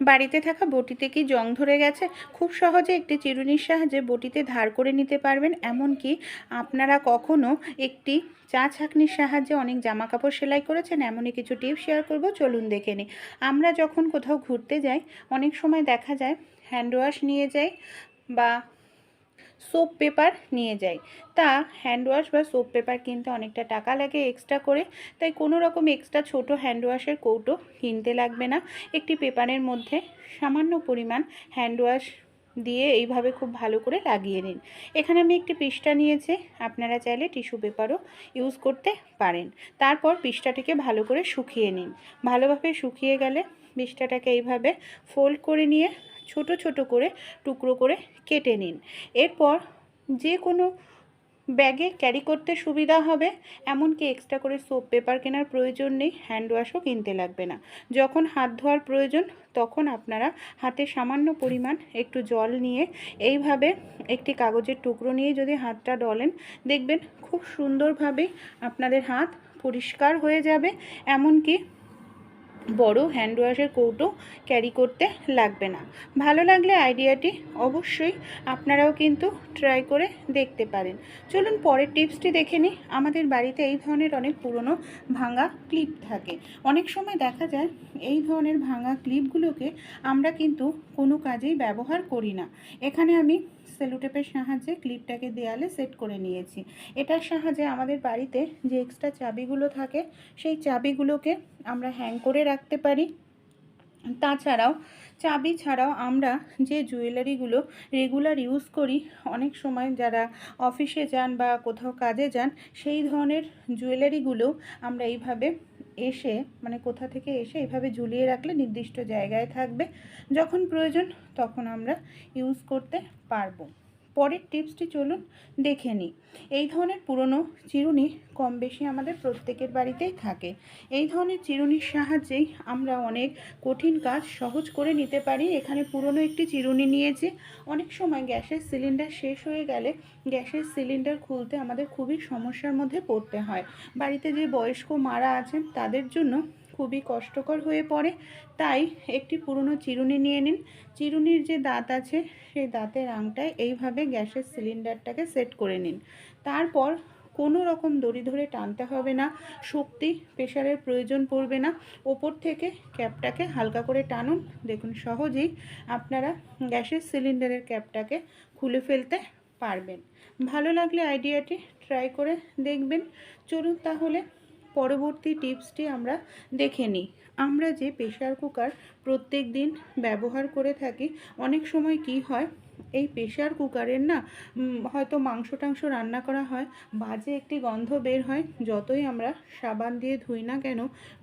বাড়িতে থাকা বটিতে কি জং ধরে গেছে? খুব সহজে একটি চিরুনির সাহায্যে বটিতে ধার করে নিতে পারবেন, এমনকি আপনারা কখনো একটি চা ছাঁকনির সাহায্যে অনেক জামা কাপড় সেলাই করেছেন, এমনই কিছু টিপ শেয়ার করব, চলুন দেখে নিই। আমরা যখন কোথাও ঘুরতে যাই, অনেক সময় দেখা যায়, হ্যান্ড ওয়াশ নিয়ে যাই বা সোপ পেপার নিয়ে যাই। তা হ্যান্ড ওয়াশ বা সোপ পেপার কিনতে অনেকটা টাকা লাগে এক্সট্রা করে, তাই কোনো রকম এক্সট্রা ছোট হ্যান্ড ওয়াশের কৌটো কিনতে লাগবে না। একটি পেপারের মধ্যে সামান্য পরিমাণ হ্যান্ড ওয়াশ দিয়ে এইভাবে খুব ভালো করে লাগিয়ে নিন। এখানে আমি একটি পৃষ্ঠা নিয়েছি, আপনারা চাইলে টিস্যু পেপারও ইউজ করতে পারেন। তারপর পৃষ্ঠাটিকে ভালো করে শুকিয়ে নিন। ভালোভাবে শুকিয়ে গেলে পৃষ্ঠাটাকে এইভাবে ফোল্ড করে নিয়ে ছোট ছোট করে, টুকরো করে কেটে নিন। এরপর যে কোনো ব্যাগে ক্যারি করতে সুবিধা হবে, এমনকি এক্সট্রা করে সোপ, পেপার কেনার প্রয়োজন নেই, হ্যান্ড ওয়াশও কিনতে লাগবে না। যখন হাত ধোয়ার প্রয়োজন, তখন আপনারা হাতে সামান্য পরিমাণ একটু জল নিয়ে এইভাবে একটি কাগজের টুকরো নিয়ে যদি হাতটা ডলেন, দেখবেন খুব সুন্দরভাবেই আপনাদের হাত পরিষ্কার হয়ে যাবে। এমনকি বড় হ্যান্ড ওয়াশের কৌটো ক্যারি করতে লাগবে না। ভালো লাগলে আইডিয়াটি অবশ্যই আপনারাও কিন্তু ট্রাই করে দেখতে পারেন। চলুন পরের টিপসটি দেখে নিই। আমাদের বাড়িতে এই ধরনের অনেক পুরনো ভাঙা ক্লিপ থাকে। অনেক সময় দেখা যায় এই ধরনের ভাঙা ক্লিপগুলোকে আমরা কিন্তু কোনো কাজেই ব্যবহার করি না। এখানে আমি সেলোটেপের সাহায্যে ক্লিপটাকে দেয়ালে সেট করে নিয়েছি। এটার সাহায্যে আমাদের বাড়িতে যে এক্সট্রা চাবিগুলো থাকে, সেই চাবিগুলোকে আমরা হ্যাং করে রাখতে পারি। তাছাড়াও চাবি ছাড়াও আমরা যে জুয়েলারিগুলো রেগুলার ইউজ করি, অনেক সময় যারা অফিসে যান বা কোথাও কাজে যান, সেই ধরনের জুয়েলারিগুলো আমরা এইভাবে এসে মানে কোথা থেকে এসে এভাবে ঝুলিয়ে রাখলে নির্দিষ্ট জায়গায় থাকবে। যখন প্রয়োজন, তখন আমরা ইউজ করতে পারব। পরের টিপসটি চলুন দেখে নিই। এই ধরনের পুরনো চিরুনি কম বেশি আমাদের প্রত্যেকের বাড়িতেই থাকে। এই ধরনের চিরুনির সাহায্যেই আমরা অনেক কঠিন কাজ সহজ করে নিতে পারি। এখানে পুরনো একটি চিরুনি নিয়েছি। অনেক সময় গ্যাসের সিলিন্ডার শেষ হয়ে গেলে গ্যাসের সিলিন্ডার খুলতে আমাদের খুবই সমস্যার মধ্যে পড়তে হয়। বাড়িতে যে বয়স্ক মারা আছেন তাদের জন্য খুবই কষ্টকর হয়ে পড়ে, তাই একটি পুরনো চিরুনি নিয়ে নিন। চিরুনির যে দাঁত আছে, সেই দাঁতের আংটায় এইভাবে গ্যাসের সিলিন্ডারটাকে সেট করে নিন। তারপর কোনো রকম দড়ি ধরে টানতে হবে না, শক্তি প্রেশারের প্রয়োজন পড়বে না। ওপর থেকে ক্যাপটাকে হালকা করে টানুন। দেখুন, সহজেই আপনারা গ্যাসের সিলিন্ডারের ক্যাপটাকে খুলে ফেলতে পারবেন। ভালো লাগলে আইডিয়াটি ট্রাই করে দেখবেন। চলুন তাহলে পরবর্তী টিপসটি আমরা দেখে নিই। আমরা যে প্রেশার কুকার প্রত্যেক দিন ব্যবহার করে থাকি, অনেক সময় কি হয়, এই প্রেশার কুকারের না হয়তো মাংস টাংস রান্না করা হয়, বাজে একটি গন্ধ বের হয়, যতই আমরা সাবান দিয়ে ধুই না কেন,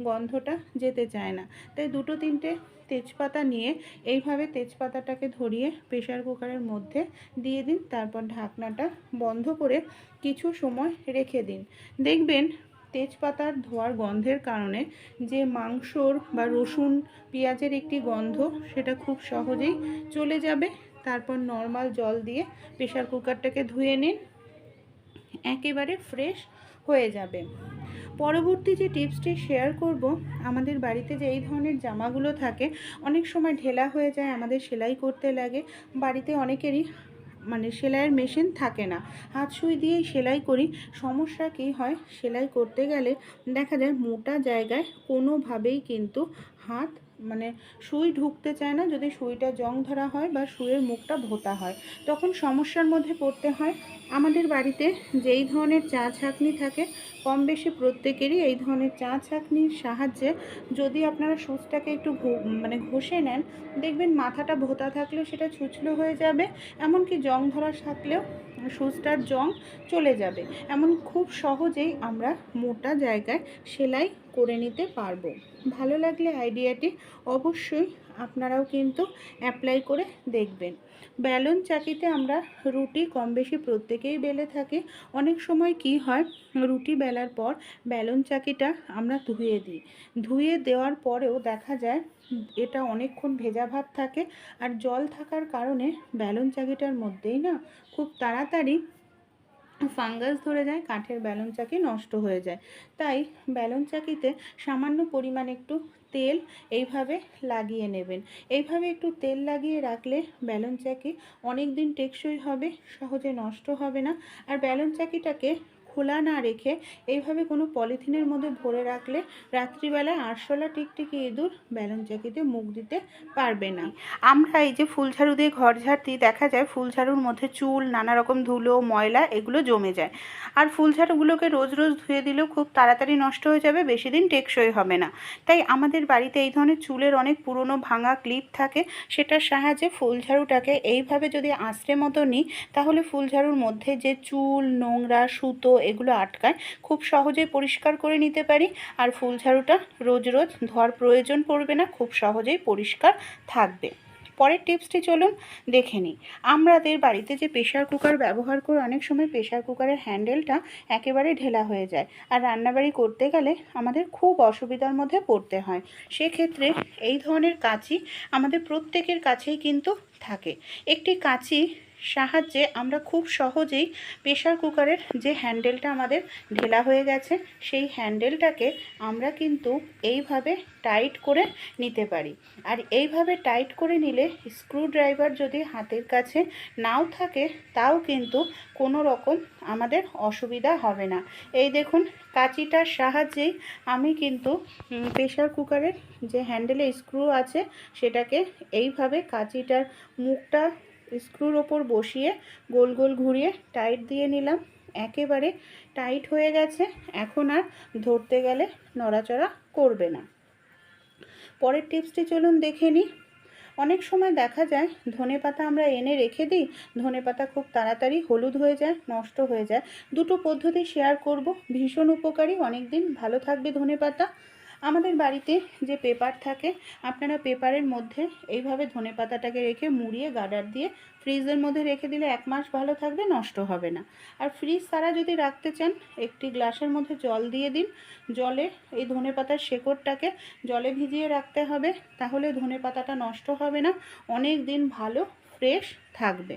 গন্ধটা যেতে চায় না। তাই দুটো তিনটে তেজপাতা নিয়ে এইভাবে তেজপাতাটাকে ধরিয়ে প্রেশার কুকারের মধ্যে দিয়ে দিন, তারপর ঢাকনাটা বন্ধ করে কিছু সময় রেখে দিন। দেখবেন তেজপাতার ধোয়ার গন্ধের কারণে যে মাংসর বা রসুন, পেঁয়াজের একটি গন্ধ সেটা খুব সহজেই চলে যাবে। তারপর নর্মাল জল দিয়ে প্রেশার কুকারটাকে ধুয়ে নিন। একেবারে ফ্রেশ হয়ে যাবে। পরবর্তী যে টিপসটি শেয়ার করব, আমাদের বাড়িতে যে এই ধরনের জামাগুলো থাকে, অনেক সময় ঢেলা হয়ে যায়, আমাদের সেলাই করতে লাগে। বাড়িতে অনেকেরই মানে সেলাইয়ের মেশিন থাকে না। হাত সুই দিয়েই সেলাই করি। সমস্যা কী হয়? সেলাই করতে গেলে দেখা যায় মোটা জায়গায় কোনোভাবেই কিন্তু হাত মানে সুই ঢুকতে চায় না, যদি সুইটা জং ধরা হয় বা সুইয়ের মুখটা ভোতা হয়, তখন সমস্যার মধ্যে পড়তে হয়। আমাদের বাড়িতে যেই ধরনের চা ছাঁকনি থাকে, কম বেশি প্রত্যেকেরই এই ধরনের চা ছাঁকনির সাহায্যে যদি আপনারা সুচটাকে একটু মানে ঘষে নেন, দেখবেন মাথাটা ভোতা থাকলেও সেটা ছুচলো হয়ে যাবে, এমনকি জং ধরা থাকলেও সুচটার জং চলে যাবে। এমন খুব সহজেই আমরা মোটা জায়গায় সেলাই করে নিতে পারব। ভালো লাগলে আইডিয়াটি অবশ্যই আপনারাও কিন্তু অ্যাপ্লাই করে দেখবেন। ব্যালন চাকিতে আমরা রুটি কম বেশি প্রত্যেকেই বেলে থাকি। অনেক সময় কি হয়, রুটি বেলার পর ব্যালন চাকিটা আমরা ধুয়ে দিই। ধুয়ে দেওয়ার পরেও দেখা যায়, এটা অনেকক্ষণ ভেজা ভাব থাকে আর জল থাকার কারণে ব্যালন চাকিটার মধ্যেই না খুব তাড়াতাড়ি ফাঙ্গাস ধরে যায়, কাঠের ব্যালন চাকি নষ্ট হয়ে যায়। তাই ব্যালন চাকিতে সামান্য পরিমাণ একটু তেল এইভাবে লাগিয়ে নেবেন। এইভাবে একটু তেল লাগিয়ে রাখলে ব্যালন চাকি অনেক দিন টেকসই হবে, সহজে নষ্ট হবে না। আর ব্যালন চাকিটাকে খোলা না রেখে এইভাবে কোনো পলিথিনের মধ্যে ভরে রাখলে রাত্রিবেলায় আরশোলা টিকটিকি ইঁদুর ব্যালন চাকিতে মুখ দিতে পারবে না। আমরা এই যে ফুল ঝাড়ু দিয়ে ঘর ঝাড়তি দেখা যায় ফুল ঝাড়ুর মধ্যে চুল, নানা রকম ধুলো, ময়লা এগুলো জমে যায়। আর ফুল ঝাড়ুগুলোকে রোজ রোজ ধুয়ে দিলেও খুব তাড়াতাড়ি নষ্ট হয়ে যাবে, বেশি দিন টেকসই হবে না। তাই আমাদের বাড়িতে এই ধরনের চুলের অনেক পুরনো ভাঙা ক্লিপ থাকে, সেটার সাহায্যে ফুল ঝাড়ুটাকে এইভাবে যদি আঁচড়ে মতো নিই, তাহলে ফুল ঝাড়ুর মধ্যে যে চুল, নোংরা, সুতো এগুলো আটকায়, খুব সহজেই পরিষ্কার করে নিতে পারি। আর ফুল ঝাড়ুটা রোজ রোজ ধোয়ার প্রয়োজন পড়বে না, খুব সহজেই পরিষ্কার থাকবে। পরের টিপসটি চলুন দেখে নিই। আমাদের বাড়িতে যে প্রেশার কুকার ব্যবহার করে অনেক সময় প্রেশার কুকারের হ্যান্ডেলটা একেবারে ঢেলা হয়ে যায়। আর রান্নাবাড়ি করতে গেলে আমাদের খুব অসুবিধার মধ্যে পড়তে হয়। সেক্ষেত্রে এই ধরনের কাঁচি আমাদের প্রত্যেকের কাছেই কিন্তু থাকে। একটি কাঁচি সাহায্যে আমরা খুব সহজেই প্রেশার কুকারের যে হ্যান্ডেলটা আমাদের ঢেলা হয়ে গেছে, সেই হ্যান্ডেলটাকে আমরা কিন্তু এইভাবে টাইট করে নিতে পারি। আর এইভাবে টাইট করে নিলে স্ক্রু ড্রাইভার যদি হাতের কাছে নাও থাকে, তাও কিন্তু কোনো রকম আমাদের অসুবিধা হবে না। এই দেখুন, কাঁচিটার সাহায্যেই আমি কিন্তু প্রেশার কুকারের যে হ্যান্ডেলে স্ক্রু আছে, সেটাকে এইভাবে কাঁচিটার মুখটা স্ক্রুর ওপর বসিয়ে গোল গোল ঘুরিয়ে টাইট দিয়ে নিলাম। একেবারে টাইট হয়ে গেছে। এখন আর ধরতে গেলে নড়াচড়া করবে না। পরের টিপসটি চলুন দেখে নিই। অনেক সময় দেখা যায় ধনে পাতা আমরা এনে রেখে দিই, ধনে পাতা খুব তাড়াতাড়ি হলুদ হয়ে যায়, নষ্ট হয়ে যায়। দুটো পদ্ধতি শেয়ার করব। ভীষণ উপকারী। অনেক দিন ভালো থাকবে ধনে পাতা। আমাদের বাড়িতে যে পেপার থাকে, আপনারা পেপারের মধ্যে এইভাবে ধনে পাতাটাকে রেখে মুড়িয়ে গার্ডার দিয়ে ফ্রিজের মধ্যে রেখে দিলে এক মাস ভালো থাকবে, নষ্ট হবে না। আর ফ্রিজ ছাড়া যদি রাখতে চান, একটি গ্লাসের মধ্যে জল দিয়ে দিন। জলে এই ধনে পাতার শেকড়টাকে জলে ভিজিয়ে রাখতে হবে, তাহলে ধনে পাতাটা নষ্ট হবে না, অনেক দিন ভালো, ফ্রেশ থাকবে।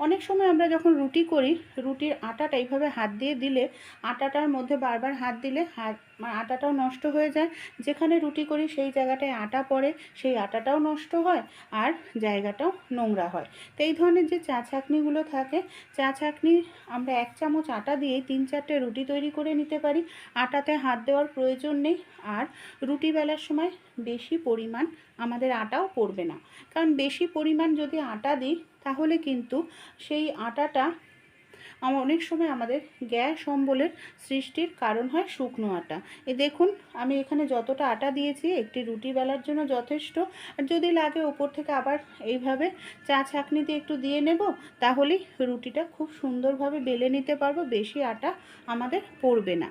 অনেক সময় আমরা যখন রুটি করি, রুটির আটাটা এইভাবে হাত দিয়ে দিলে, আটাটার মধ্যে বারবার হাত দিলে হাত মানে আটাটাও নষ্ট হয়ে যায়। যেখানে রুটি করি সেই জায়গাটায় আটা পড়ে, সেই আটাটাও নষ্ট হয় আর জায়গাটাও নোংরা হয়। তো এই ধরনের যে চা ছাঁকনিগুলো থাকে, চা ছাঁকনি আমরা এক চামচ আটা দিয়েই তিন চারটে রুটি তৈরি করে নিতে পারি। আটাতে হাত দেওয়ার প্রয়োজন নেই আর রুটি বেলার সময় বেশি পরিমাণ আমাদের আটাও পড়বে না। কারণ বেশি পরিমাণ যদি আটা দিই, তাহলে কিন্তু সেই আটাটা আমার অনেক সময় আমাদের গ্যাস অম্বলের সৃষ্টির কারণ হয় শুকনো আটা। এ দেখুন, আমি এখানে যতটা আটা দিয়েছি, একটি রুটি বেলার জন্য যথেষ্ট। আর যদি লাগে ওপর থেকে আবার এইভাবে চা ছাঁকনিতে একটু দিয়ে নেব, তাহলেই রুটিটা খুব সুন্দরভাবে বেলে নিতে পারব, বেশি আটা আমাদের পড়বে না।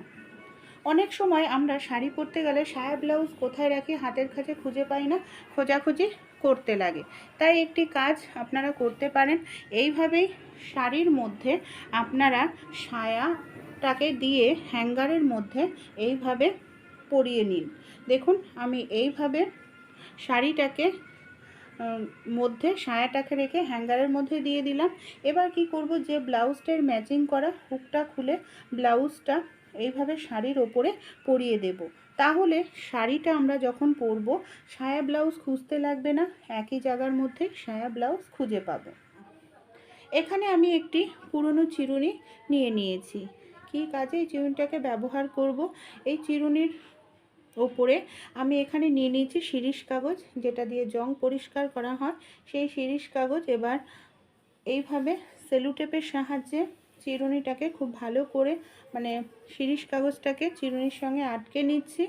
অনেক সময় আমরা শাড়ি পরতে গেলে সায়া ব্লাউজ কোথায় রাখি, হাতের কাছে খুঁজে পাই না, খোঁজাখুঁজি করতে লাগে। তাই একটি কাজ আপনারা করতে পারেন। এইভাবেই শাড়ির মধ্যে আপনারা সায়াটাকে দিয়ে হ্যাঙ্গারের মধ্যে এইভাবে পরিয়ে নিন। দেখুন, আমি এইভাবে শাড়িটাকে মধ্যে সায়াটাকে রেখে হ্যাঙ্গারের মধ্যে দিয়ে দিলাম। এবার কি করব? যে ব্লাউজটার ম্যাচিং করা হুকটা খুলে ব্লাউজটা এইভাবে শাড়ির ওপরে পরিয়ে দেব। তাহলে শাড়িটা আমরা যখন পরব, সায়া ব্লাউজ খুঁজতে লাগবে না, একই জায়গার মধ্যে সায়া ব্লাউজ খুঁজে পাবো। এখানে আমি একটি পুরনো চিরুনি নিয়ে নিয়েছি। কী কাজে এই চিরুনিটাকে ব্যবহার করব? এই চিরুনির ওপরে আমি এখানে নিয়ে নিয়েছি শিরিষ কাগজ, যেটা দিয়ে জং পরিষ্কার করা হয়। সেই শিরিষ কাগজ এবার এইভাবে সেলুটেপের সাহায্যে চিরুনিটাকে খুব ভালো করে মানে শিরিষ কাগজটাকে চিরুনির সঙ্গে আটকে নিচ্ছি।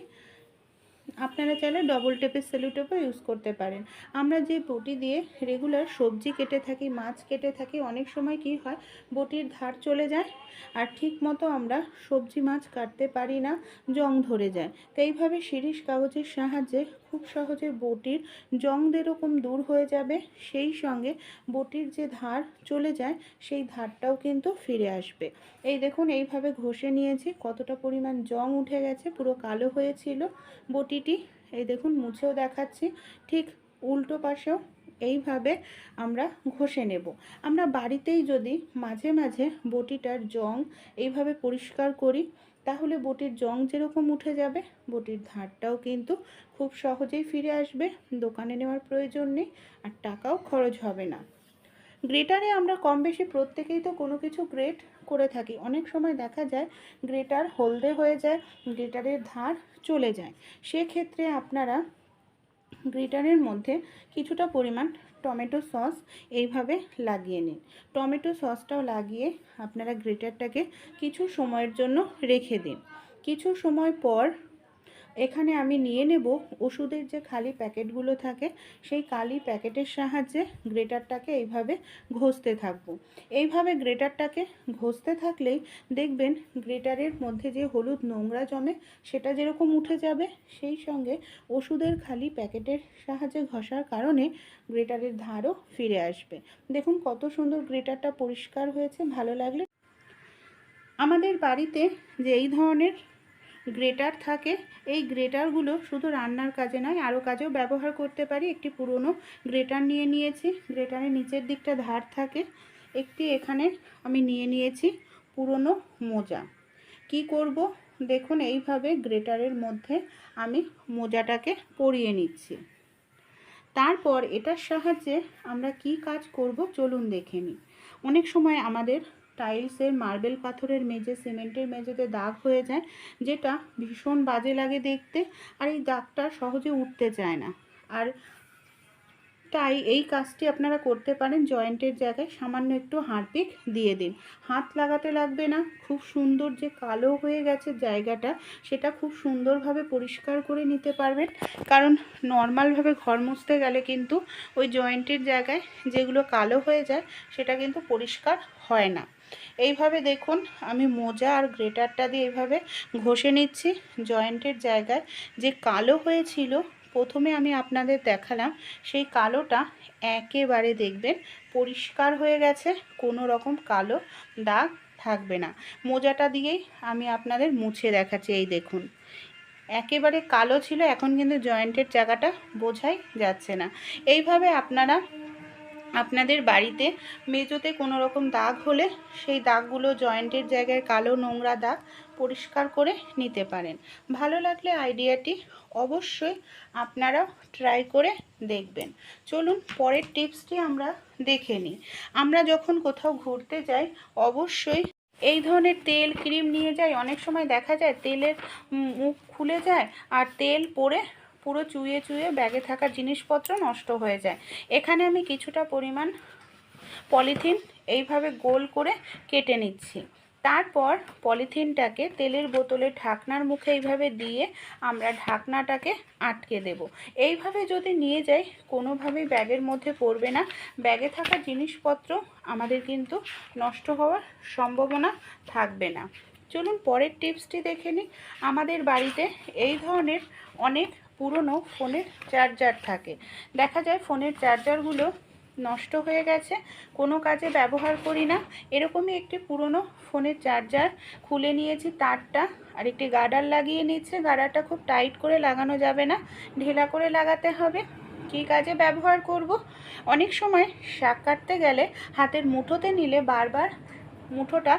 আপনারা চাইলে ডবল টেপের সেলুটেপও ইউজ করতে পারেন। আমরা যে বটি দিয়ে রেগুলার সবজি কেটে থাকি, মাছ কেটে থাকি, অনেক সময় কি হয়, বটির ধার চলে যায় আর ঠিক মতো আমরা সবজি মাছ কাটতে পারি না, জং ধরে যায়। তো এইভাবে শিরিষ কাগজের সাহায্যে খুব সহজে বটির জং যেরকম দূর হয়ে যাবে, সেই সঙ্গে বটির যে ধার চলে যায়, সেই ধারটাও কিন্তু ফিরে আসবে। এই দেখুন, এইভাবে ঘষে নিয়েছি, কতটা পরিমাণ জং উঠে গেছে, পুরো কালো হয়েছিল বটিটি। এই দেখুন, মুছেও দেখাচ্ছি, ঠিক উল্টো পাশেও এইভাবে আমরা ঘষে নেব। আমরা বাড়িতেই যদি মাঝে মাঝে বটিটার জং এইভাবে পরিষ্কার করি তাহলে বটির জং যেরকম উঠে যাবে, বটির ধারটাও কিন্তু খুব সহজেই ফিরে আসবে, দোকানে নেওয়ার প্রয়োজন নেই আর টাকাও খরচ হবে না। গ্রেটারে আমরা কম বেশি প্রত্যেকেই তো কোনো কিছু গ্রেট করে থাকি। অনেক সময় দেখা যায় গ্রেটার হলদে হয়ে যায়, গ্রেটারের ধার চলে যায়। সেক্ষেত্রে আপনারা গ্রেটারের মধ্যে কিছুটা পরিমাণ টমেটো সস এইভাবে লাগিয়ে নিন। টমেটো সসটাও লাগিয়ে আপনারা গ্রেটারটাকে কিছু সময়ের জন্য রেখে দিন। কিছু সময় পর এখানে আমি নিয়ে নেব। ওষুধের যে খালি প্যাকেটগুলো থাকে, সেই কালি প্যাকেটের সাহায্যে গ্রেটারটাকে এইভাবে ঘষতে থাকব। এইভাবে গ্রেটারটাকে ঘষতে থাকলেই দেখবেন গ্রেটারের মধ্যে যে হলুদ নোংরা জমে, সেটা যেরকম উঠে যাবে, সেই সঙ্গে ওষুধের খালি প্যাকেটের সাহায্যে ঘষার কারণে গ্রেটারের ধারও ফিরে আসবে। দেখুন কত সুন্দর গ্রেটারটা পরিষ্কার হয়েছে, ভালো লাগলে। আমাদের বাড়িতে যে এই ধরনের গ্রেটার থাকে। এই গ্রেটারগুলো শুধু রান্নার কাজে নয়, আরও কাজেও ব্যবহার করতে পারি। একটি পুরনো গ্রেটার নিয়ে নিয়েছি। গ্রেটারের নিচের দিকটা ধার থাকে। একটি এখানে আমি নিয়ে নিয়েছি পুরনো মোজা। কি করব? দেখুন, এইভাবে গ্রেটারের মধ্যে আমি মোজাটাকে পরিয়ে নিচ্ছি। তারপর এটার সাহায্যে আমরা কি কাজ করব? চলুন দেখে নিই। অনেক সময় আমাদের টাইলসের মার্বেল পাথরের মেঝে, সিমেন্টের মেঝেতে দাগ হয়ে যায়, যেটা ভীষণ বাজে লাগে দেখতে, আর এই দাগটা সহজে উঠতে চায় না। আর তাই এই কাজটি আপনারা করতে পারেন, জয়েন্টের জায়গায় সামান্য একটু হারপিক দিয়ে দিন। হাত লাগাতে লাগবে না, খুব সুন্দর যে কালো হয়ে গেছে জায়গাটা, সেটা খুব সুন্দরভাবে পরিষ্কার করে নিতে পারবেন। কারণ নর্মালভাবে ঘর মুছতে গেলে কিন্তু ওই জয়েন্টের জায়গায় যেগুলো কালো হয়ে যায়, সেটা কিন্তু পরিষ্কার হয় না। এইভাবে দেখুন, আমি মোজা আর গ্রেটারটা দিয়ে এইভাবে ঘষে নিচ্ছি জয়েন্টের জায়গায়। যে কালো হয়েছিল, প্রথমে আমি আপনাদের দেখালাম, সেই কালোটা একেবারে দেখবেন পরিষ্কার হয়ে গেছে, কোনো রকম কালো দাগ থাকবে না। মোজাটা দিয়েই আমি আপনাদের মুছে দেখাচ্ছি, এই দেখুন। একেবারে কালো ছিল, এখন কিন্তু জয়েন্টের জায়গাটা বোঝাই যাচ্ছে না। এইভাবে আপনারা আপনাদের বাড়িতে মেজোতে কোনো রকম দাগ হলে সেই দাগগুলো জয়েন্টের জায়গায় কালো নোংরা দাগ পরিষ্কার করে নিতে পারেন। ভালো লাগলে আইডিয়াটি অবশ্যই আপনারা ট্রাই করে দেখবেন। চলুন পরের টিপসটি আমরা দেখে নিই। আমরা যখন কোথাও ঘুরতে যাই, অবশ্যই এই ধরনের তেল ক্রিম নিয়ে যাই। অনেক সময় দেখা যায় তেলের মুখ খুলে যায় আর তেল পরে পুরো চুয়ে চুয়ে ব্যাগে থাকা জিনিসপত্র নষ্ট হয়ে যায়। এখানে আমি কিছুটা পরিমাণ পলিথিন এইভাবে গোল করে কেটে নিচ্ছি। তারপর পলিথিনটাকে তেলের বোতলে ঢাকনার মুখে এইভাবে দিয়ে আমরা ঢাকনাটাকে আটকে দেব। এইভাবে যদি নিয়ে যাই, কোনোভাবেই ব্যাগের মধ্যে পড়বে না। ব্যাগে থাকা জিনিসপত্র আমাদের কিন্তু নষ্ট হওয়ার সম্ভাবনা থাকবে না। চলুন পরের টিপসটি দেখে নিই। আমাদের বাড়িতে এই ধরনের অনেক পুরনো ফোনের চার্জার থাকে। দেখা যায় ফোনের চার্জারগুলো নষ্ট হয়ে গেছে, কোনো কাজে ব্যবহার করি না। এরকমই একটি পুরনো ফোনের চার্জার খুলে নিয়েছি, তারটা আর একটি গার্ডার লাগিয়ে নিচ্ছে গার্ডারটা খুব টাইট করে লাগানো যাবে না, ঢিলা করে লাগাতে হবে। কী কাজে ব্যবহার করব? অনেক সময় শাক কাটতে গেলে হাতের মুঠোতে নিলে বারবার মুঠোটা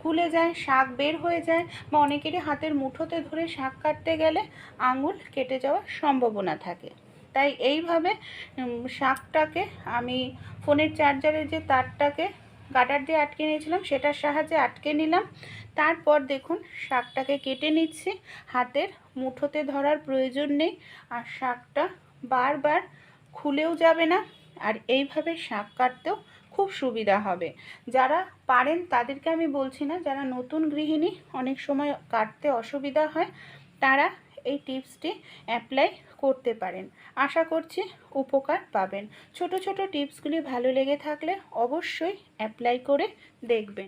খুলে যায়, শাক বের হয়ে যায় বা অনেকেরই হাতের মুঠোতে ধরে শাক কাটতে গেলে আঙুল কেটে যাওয়ার সম্ভাবনা থাকে। তাই এইভাবে শাকটাকে আমি ফোনের চার্জারের যে তারটাকে গাটার দিয়ে আটকে নিয়েছিলাম, সেটার সাহায্যে আটকে নিলাম। তারপর দেখুন, শাকটাকে কেটে নিচ্ছি। হাতের মুঠোতে ধরার প্রয়োজন নেই। আর শাকটা বারবার খুলেও যাবে না। আর এইভাবে শাক কাটতেও খুব সুবিধা হবে। যারা পারেন তাদেরকে আমি বলছি না, যারা নতুন গৃহিণী অনেক সময় কাটতে অসুবিধা হয়, তারা এই টিপসটি অ্যাপ্লাই করতে পারেন। আশা করছি উপকার পাবেন। ছোট ছোট টিপসগুলি ভালো লেগে থাকলে অবশ্যই অ্যাপ্লাই করে দেখবেন।